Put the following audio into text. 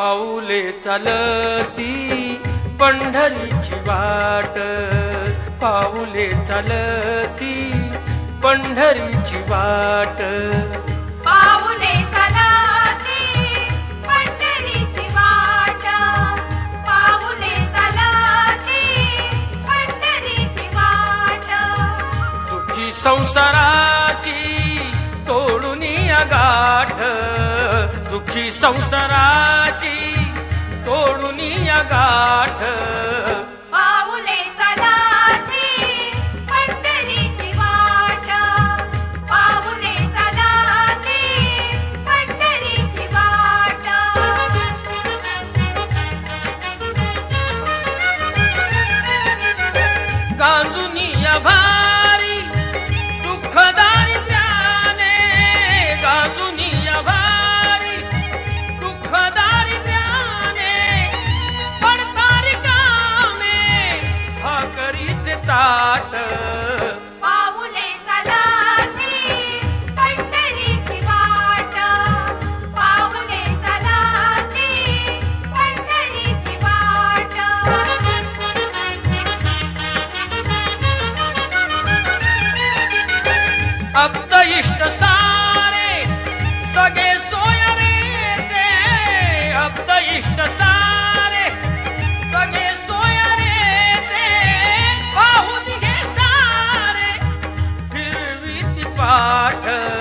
पाऊले चालती पंढरीची वाट. पाऊले चालती पंढरीची वाट. पाऊले चालती पंढरीची वाट. पाऊले चालती पंढरीची वाट. दुखी संसाराची संसाराची तोडून गाठ. भाकरीचे ताट. पाऊले चालती पंढरीची वाट. पाऊले चालती पंढरीची वाट. अप्त इष्ट सारे सगळे सोयरे ते. अप्त इष्ट सारे காட்ட